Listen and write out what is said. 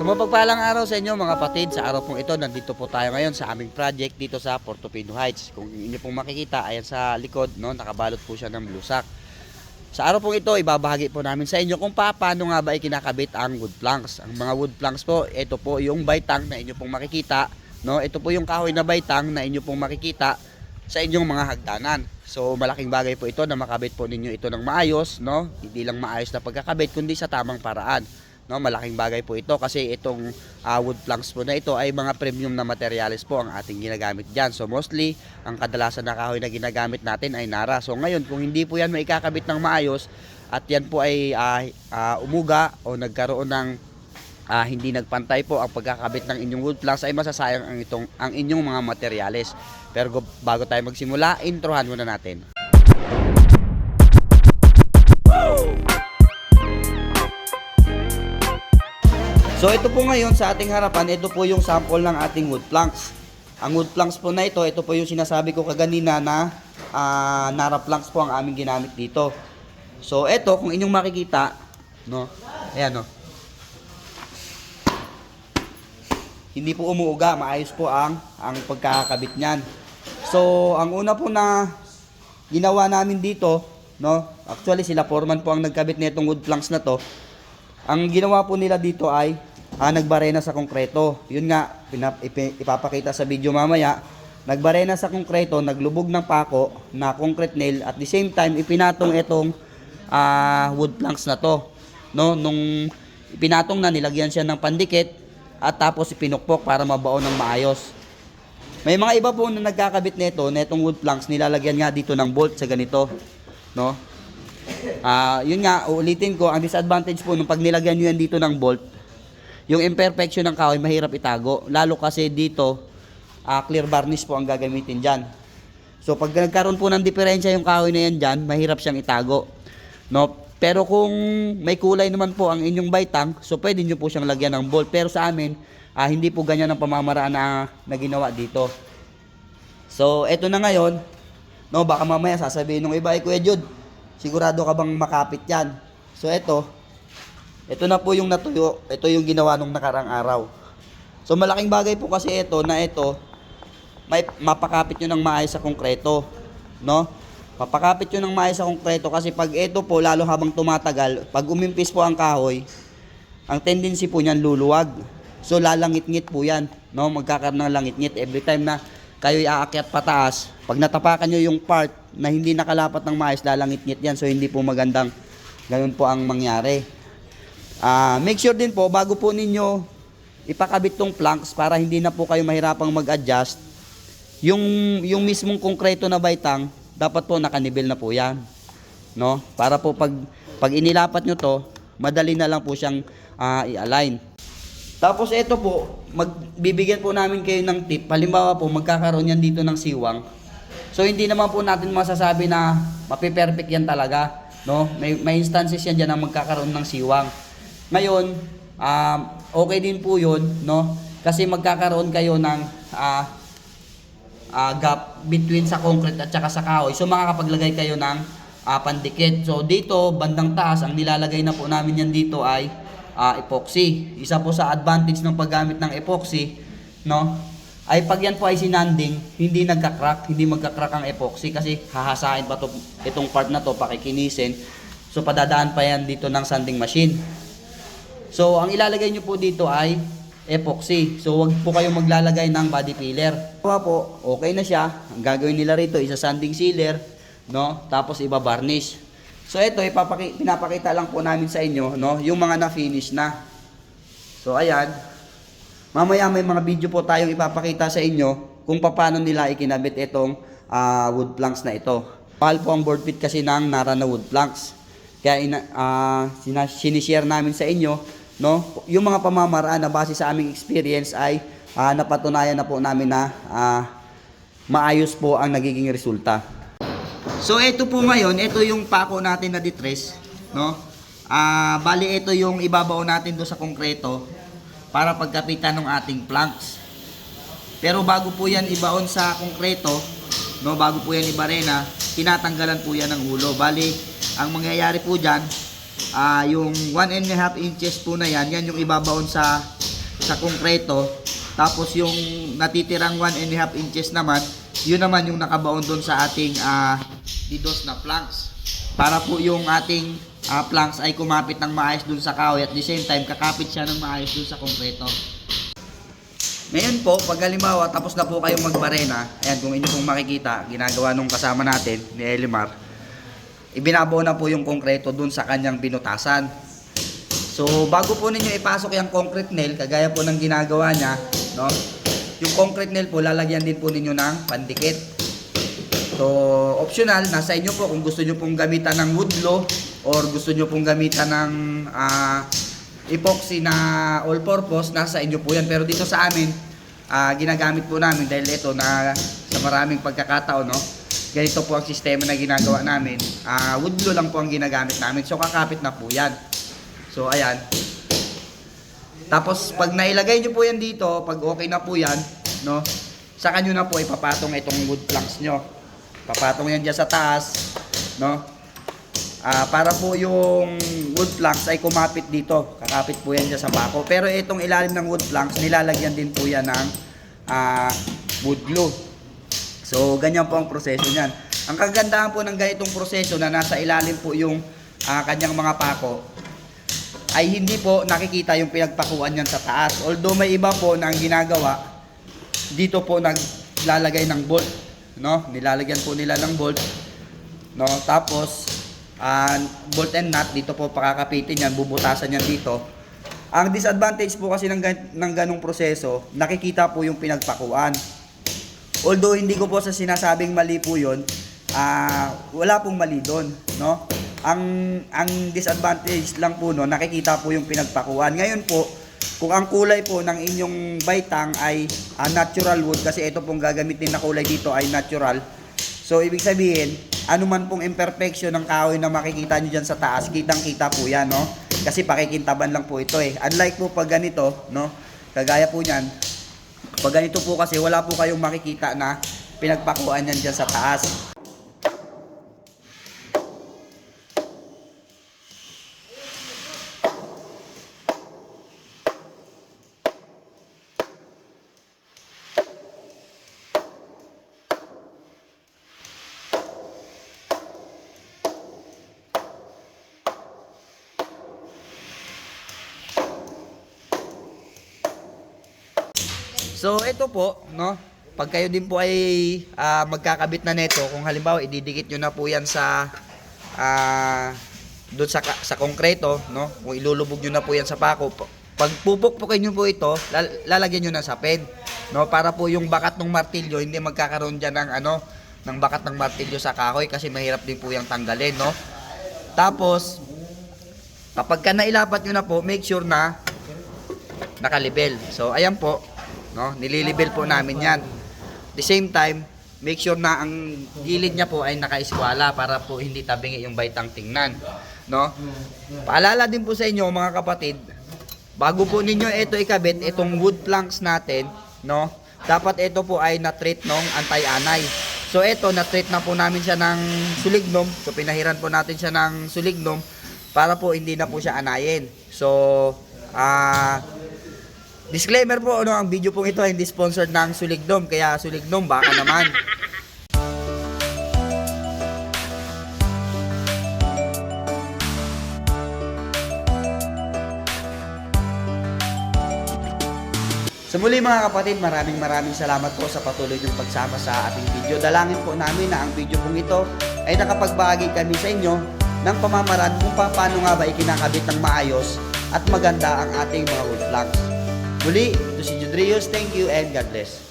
So mapagpalang araw sa inyo mga kapatid. Sa araw pong ito, nandito po tayo ngayon sa aming project dito sa Portofino Heights. Kung inyo pong makikita, ayan sa likod, no, nakabalot po siya ng blusak. Sa araw pong ito, ibabahagi po namin sa inyo kung pa- paano nga ba ikinakabit ang wood planks. Ang mga wood planks po, ito po yung baitang na inyo pong makikita. No? Ito po yung kahoy na baitang na inyo pong makikita sa inyong mga hagdanan. So malaking bagay po ito na makabit po ninyo ito ng maayos, no? Hindi lang maayos na pagkakabit kundi sa tamang paraan. No, malaking bagay po ito kasi itong ah, wood planks po na ito ay mga premium na materials po ang ating ginagamit diyan. So mostly ang kadalasan na kahoy na ginagamit natin ay nara. So ngayon kung hindi po yan maikakabit ng maayos at yan po ay ah, ah, umuga o nagkaroon ng ah, hindi nagpantay po ang pagkakabit ng inyong wood planks ay masasayang ang itong ang inyong mga materyales. Pero go- bago tayo magsimula, introhan muna natin. So ito po ngayon sa ating harapan, ito po yung sample ng ating wood planks. Ang wood planks po na ito, ito po yung sinasabi ko kaganina na ah, nara planks po ang aming ginamit dito. So ito, kung inyong makikita, no, ayan no, hindi po umuuga, maayos po ang ang pagkakabit niyan. So, ang una po na ginawa namin dito, no, actually sila foreman po ang nagkabit nitong wood planks na to. Ang ginawa po nila dito ay ah, nagbarena sa konkreto. Yun nga, pinap, ipapakita sa video mamaya. Nagbarena sa konkreto, naglubog ng pako na concrete nail at the same time ipinatong itong ah, wood planks na to. No, nung ipinatong na nilagyan siya ng pandikit at tapos ipinukpok para mabaon ng maayos. May mga iba po na nagkakabit nito, netong wood planks, nilalagyan nga dito ng bolt sa ganito, no? Ah, yun nga, uulitin ko, ang disadvantage po nung pag nilagyan nyo yan dito ng bolt, yung imperfection ng kahoy mahirap itago, lalo kasi dito ah, clear varnish po ang gagamitin diyan. So pag nagkaroon po ng diferensya yung kahoy na yan diyan, mahirap siyang itago. No? Pero kung may kulay naman po ang inyong baitang, so pwede nyo po siyang lagyan ng bolt. Pero sa amin, ah, hindi po ganyan ang pamamaraan na, na ginawa dito. So, eto na ngayon. No, baka mamaya sasabihin ng iba, ay Kuya Jud, sigurado ka bang makapit yan? So, eto. Ito na po yung natuyo. Ito yung ginawa nung nakarang araw. So, malaking bagay po kasi ito na ito, may mapakapit nyo ng maayos sa konkreto. No? Papakapit nyo ng maayos sa konkreto kasi pag ito po, lalo habang tumatagal, pag umimpis po ang kahoy, ang tendency po niyan luluwag. So lalangit-ngit po yan, no? Magkakaroon ng langit-ngit every time na kayo aakyat pataas. Pag natapakan nyo yung part na hindi nakalapat ng maayos, lalangit-ngit yan. So hindi po magandang ganun po ang mangyari. Ah, make sure din po bago po ninyo ipakabit tong planks para hindi na po kayo mahirapang mag-adjust. Yung yung mismong konkreto na baitang, dapat po nakanibil na po 'yan. No? Para po pag pag inilapat nyo to, madali na lang po siyang ah, i-align. Tapos ito po, magbibigyan po namin kayo ng tip. Halimbawa po, magkakaroon yan dito ng siwang. So hindi naman po natin masasabi na mapiperfect yan talaga. No? May, may instances yan dyan na magkakaroon ng siwang. Ngayon, um, okay din po yun, no? Kasi magkakaroon kayo ng ah, ah, gap between sa concrete at saka sa kahoy. So makakapaglagay kayo ng ah, pandikit. So dito, bandang taas, ang nilalagay na po namin yan dito ay ah, epoxy. Isa po sa advantage ng paggamit ng epoxy, no? Ay pag yan po ay sinanding, hindi nagka-crack, hindi magka-crack ang epoxy kasi hahasain pa to, itong part na to, pakikinisin. So padadaan pa yan dito ng sanding machine. So, ang ilalagay nyo po dito ay epoxy. So, wag po kayong maglalagay ng body filler. Kuha po, okay na siya. Ang gagawin nila rito, isa sanding sealer, no? Tapos iba varnish. So, ito, ipapaki- pinapakita lang po namin sa inyo, no? Yung mga na-finish na. So, ayan. Mamaya may mga video po tayong ipapakita sa inyo kung paano nila ikinabit itong ah, wood planks na ito. Mahal po ang board feet kasi ng Nara na wood planks. Kaya ina, sina- sinishare namin sa inyo, no? Yung mga pamamaraan na base sa aming experience ay ah, napatunayan na po namin na ah, maayos po ang nagiging resulta. So ito po ngayon, ito yung pako natin na ditres, no? Ah, bali ito yung ibabaw natin do sa konkreto para pagkapitan ng ating planks. Pero bago po yan ibaon sa konkreto, no, bago po yan ibarena, tinatanggalan po yan ng ulo. Bali, ang mangyayari po dyan, ah, yung 1 and a half inches po na yan, yan yung ibabaon sa sa konkreto. Tapos yung natitirang 1 and a half inches naman, yun naman yung nakabaon doon sa ating ah, didos na planks. Para po yung ating ah, planks ay kumapit ng maayos doon sa kahoy at the same time kakapit siya ng maayos doon sa konkreto. Ngayon po, pag halimbawa tapos na po kayong magbarena, ayan kung inyo pong makikita, ginagawa nung kasama natin ni Elimar, ibinabaw na po yung konkreto dun sa kanyang binutasan. So, bago po ninyo ipasok yung concrete nail, kagaya po ng ginagawa niya, no? Yung concrete nail po, lalagyan din po ninyo ng pandikit. So, optional, nasa inyo po kung gusto nyo pong gamitan ng wood glue or gusto nyo pong gamitan ng ah, epoxy na all-purpose, nasa inyo po yan. Pero dito sa amin, ah, ginagamit po namin dahil ito na sa maraming pagkakataon, no? Ganito po ang sistema na ginagawa namin. Ah, wood glue lang po ang ginagamit namin. So, kakapit na po yan. So, ayan. Tapos, pag nailagay nyo po yan dito, pag okay na po yan, no? Sa kanyo na po ipapatong itong wood planks nyo. Papatong yan dyan sa taas, no? Ah, para po yung wood planks ay kumapit dito. Kakapit po yan dyan sa bako. Pero itong ilalim ng wood planks, nilalagyan din po yan ng ah, wood glue. So, ganyan po ang proseso niyan. Ang kagandahan po ng ganitong proseso na nasa ilalim po yung ah, kanyang mga pako, ay hindi po nakikita yung pinagpakuan niyan sa taas. Although may iba po na ang ginagawa, dito po naglalagay ng bolt, no? Nilalagyan po nila ng bolt, no? Tapos ah, bolt and nut dito po pakakapitin yan, bubutasan yan dito. Ang disadvantage po kasi ng, gan- ng ganong proseso, nakikita po yung pinagpakuan. Although hindi ko po sa sinasabing mali po 'yon, ah wala pong mali doon, no? Ang ang disadvantage lang po no, nakikita po yung pinagpakuan. Ngayon po, kung ang kulay po ng inyong baitang ay ah, natural wood kasi ito pong gagamitin na kulay dito ay natural. So ibig sabihin, ano man pong imperfection ng kahoy na makikita nyo dyan sa taas, kitang-kita po yan, no? Kasi pakikintaban lang po ito eh. Unlike po pag ganito, no? Kagaya po niyan, pag ganito po kasi wala po kayong makikita na pinagpakuan yan dyan sa taas. So ito po, no? Pag kayo din po ay ah, magkakabit na neto, kung halimbawa ididikit nyo na po yan sa ah doon sa sa konkreto, no? Kung ilulubog nyo na po yan sa pako, pag pupukpukin nyo po ito, lal- lalagyan nyo ng sapin, no? Para po yung bakat ng martilyo hindi magkakaroon diyan ng ano, ng bakat ng martilyo sa kahoy kasi mahirap din po yung tanggalin, no? Tapos kapag ka nailapat nyo na po, make sure na nakalibel. So, ayan po, no? Nililibel po namin 'yan. The same time, make sure na ang gilid niya po ay naka-eskwala para po hindi tabingi yung baitang tingnan, no? Paalala din po sa inyo mga kapatid, bago po ninyo ito ikabit, itong wood planks natin, no? Dapat ito po ay na-treat ng anti-anay. So ito, na-treat na po namin siya ng sulignum. So pinahiran po natin siya ng sulignum para po hindi na po siya anayin. So, ah Disclaimer po, ano, ang video pong ito hindi sponsored ng Suligdom, kaya Suligdom baka naman. Sa muli mga kapatid, maraming maraming salamat po sa patuloy niyong pagsama sa ating video. Dalangin po namin na ang video pong ito ay nakapagbahagi kami sa inyo ng pamamaraan kung paano nga ba ikinakabit ng maayos at maganda ang ating mga wood planks. Muli, ito si Judrius. Thank you and God bless.